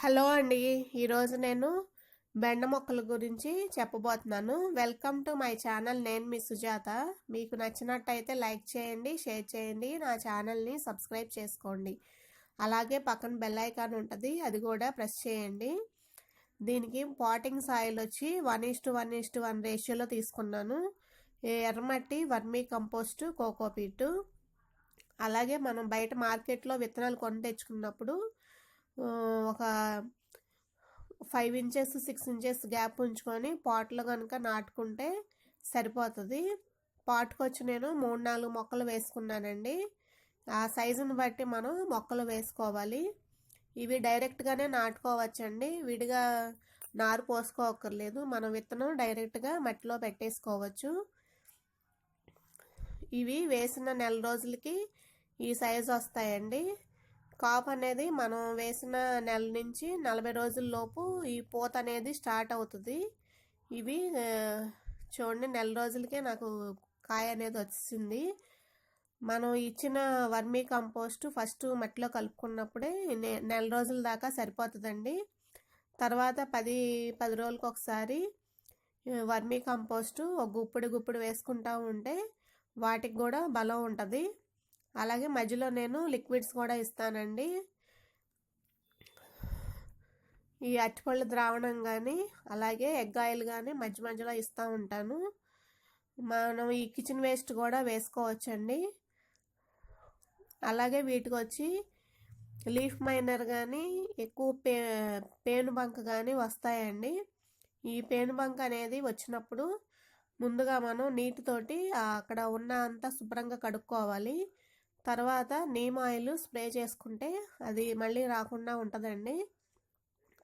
Hello అండి. ఈరోజు నేను బెండ మొక్కల గురించి చెప్పబోతున్నాను. Welcome to my channel. నేను మీ సుజాత. మీకు నచ్చినట్టయితే లైక్ చేయండి షేర్ చేయండి నా ఛానల్ని సబ్స్క్రైబ్ చేసుకోండి. అలాగే పక్కన బెల్ ఐకాన్ ఉంటుంది అది కూడా ప్రెస్ చేయండి. దీనికి పాటింగ్ సాయిల్ వచ్చి one is to one is to one రేషియోలో తీసుకున్నాను. ఎర్రమట్టి వర్మీ కంపోస్టు కోకోపీటు. అలాగే మనం బయట మార్కెట్లో విత్తనాలు కొని తెచ్చుకున్నప్పుడు ఒక five inches six inches gap ఉంచుకొని పాట్లో కనుక నాటుకుంటే సరిపోతుంది. పాట్కి వచ్చి నేను మూడు నాలుగు మొక్కలు వేసుకున్నానండి. ఆ సైజుని బట్టి మనం మొక్కలు వేసుకోవాలి. ఇవి డైరెక్ట్గానే నాటుకోవచ్చండి. విడిగా నారు పోసుకోవక్కర్లేదు మనం విత్తనం డైరెక్ట్గా మట్టిలో పెట్టేసుకోవచ్చు. ఇవి వేసిన నెల రోజులకి ఈ సైజు వస్తాయండి. కాపు అనేది మనం వేసిన నెల నుంచి నలభై రోజుల్లోపు ఈ పూత అనేది స్టార్ట్ అవుతుంది. ఇవి చూడండి నెల రోజులకే నాకు కాయ అనేది వచ్చింది మనం ఇచ్చిన వర్మీ కంపోస్ట్ ఫస్ట్ మట్టిలో కలుపుకున్నప్పుడే నెల రోజుల దాకా సరిపోతుందండి. తర్వాత పది పది రోజులకు ఒకసారి వర్మీ కంపోస్టు ఒక గుప్పుడు గుప్పుడు వేసుకుంటూ ఉంటే వాటికి కూడా బలం ఉంటుంది. అలాగే మధ్యలో నేను లిక్విడ్స్ కూడా ఇస్తానండి. ఈ అరటిపళ్ళు ద్రావణం కానీ అలాగే ఎగ్ ఆయిల్ కానీ మధ్య మధ్యలో ఇస్తూ ఉంటాను. మనం ఈ కిచెన్ వేస్ట్ కూడా వేసుకోవచ్చండి. అలాగే వీటికి వచ్చి లీఫ్ మైనర్ కానీ ఎక్కువ పే పేను బంక్ కానీ వస్తాయండి. ఈ పేను బంక్ అనేది వచ్చినప్పుడు ముందుగా మనం నీటితోటి అక్కడ ఉన్న అంతా శుభ్రంగా కడుక్కోవాలి. తర్వాత నీమ్ ఆయిల్ స్ప్రే చేసుకుంటే అది మళ్ళీ రాకుండా ఉంటుందండి.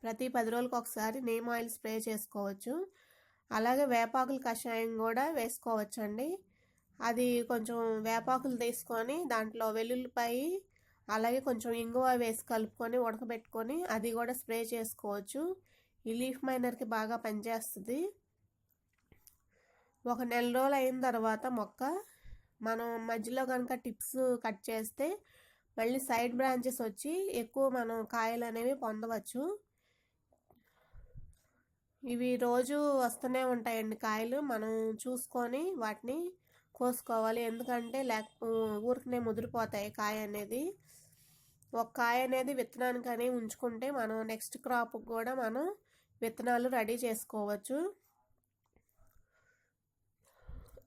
ప్రతి పది రోజులకు ఒకసారి నీమ్ ఆయిల్ స్ప్రే చేసుకోవచ్చు. అలాగే వేపాకుల కషాయం కూడా వేసుకోవచ్చండి. అది కొంచెం వేపాకులు తీసుకొని దాంట్లో వెల్లుల్లిపాయి అలాగే కొంచెం ఇంగువ వేసి కలుపుకొని ఉడకబెట్టుకొని అది కూడా స్ప్రే చేసుకోవచ్చు. ఈ లీఫ్ మైనర్కి బాగా పనిచేస్తుంది. ఒక నెల రోజులు అయిన తర్వాత మొక్క మనం మధ్యలో కనుక టిప్స్ కట్ చేస్తే మళ్ళీ సైడ్ బ్రాంచెస్ వచ్చి ఎక్కువ మనం కాయలు అనేవి పొందవచ్చు. ఇవి రోజు వస్తూనే ఉంటాయండి కాయలు. మనం చూసుకొని వాటిని కోసుకోవాలి. ఎందుకంటే లేక ఊరికనే ముదిరిపోతాయి కాయ అనేది. ఒక కాయ అనేది విత్తనానికని ఉంచుకుంటే మనం నెక్స్ట్ క్రాప్ కూడా మనం విత్తనాలు రెడీ చేసుకోవచ్చు.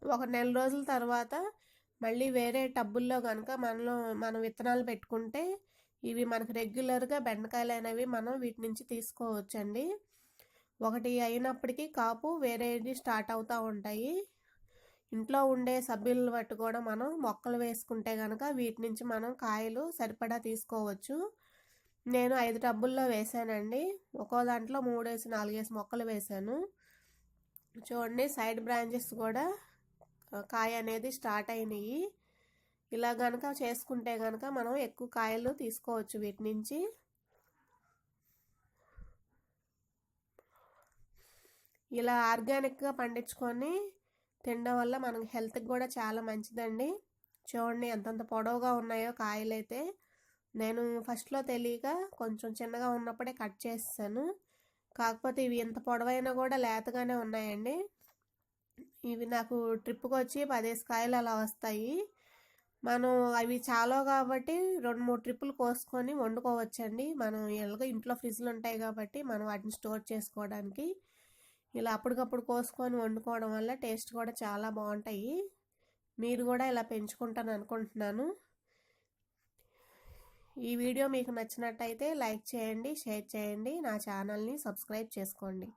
ఒక నెల రోజుల తర్వాత మళ్ళీ వేరే టబ్బుల్లో కనుక మనలో మనం విత్తనాలు పెట్టుకుంటే ఇవి మనకు రెగ్యులర్గా బెండకాయలు అనేవి మనం వీటి నుంచి తీసుకోవచ్చండి. ఒకటి అయినప్పటికీ కాపు వేరేది స్టార్ట్ అవుతూ ఉంటాయి. ఇంట్లో ఉండే సభ్యులను బట్టి కూడా మనం మొక్కలు వేసుకుంటే కనుక వీటి నుంచి మనం కాయలు సరిపడా తీసుకోవచ్చు. నేను ఐదు టబ్బుల్లో వేసానండి. ఒక్కో దాంట్లో మూడేసి నాలుగేసి మొక్కలు వేసాను. చూడండి సైడ్ బ్రాంచెస్ కూడా కాయ అనేది స్టార్ట్ అయినాయి. ఇలా గనక చేసుకుంటే కనుక మనం ఎక్కువ కాయలు తీసుకోవచ్చు వీటి నుంచి. ఇలా ఆర్గానిక్గా పండించుకొని తినడం వల్ల మనకి హెల్త్కి కూడా చాలా మంచిదండి. చూడండి ఎంతంత పొడవుగా ఉన్నాయో కాయలు అయితే నేను ఫస్ట్లో తెలియక కొంచెం చిన్నగా ఉన్నప్పుడే కట్ చేస్తాను కాకపోతే ఇవి ఎంత పొడవైనా కూడా లేతగానే ఉన్నాయండి. ఇవి నాకు ట్రిప్కి వచ్చి పదేసి కాయలు అలా వస్తాయి. మనం అవి చాలా కాబట్టి రెండు మూడు ట్రిప్పులు కోసుకొని వండుకోవచ్చండి. మనం ఎలాగో ఇంట్లో ఫ్రిడ్జ్లు ఉంటాయి కాబట్టి మనం వాటిని స్టోర్ చేసుకోవడానికి. ఇలా అప్పటికప్పుడు కోసుకొని వండుకోవడం వల్ల టేస్ట్ కూడా చాలా బాగుంటాయి. మీరు కూడా ఇలా పెంచుకుంటాను అనుకుంటున్నాను. ఈ వీడియో మీకు నచ్చినట్టయితే లైక్ చేయండి షేర్ చేయండి నా ఛానల్ని సబ్స్క్రైబ్ చేసుకోండి.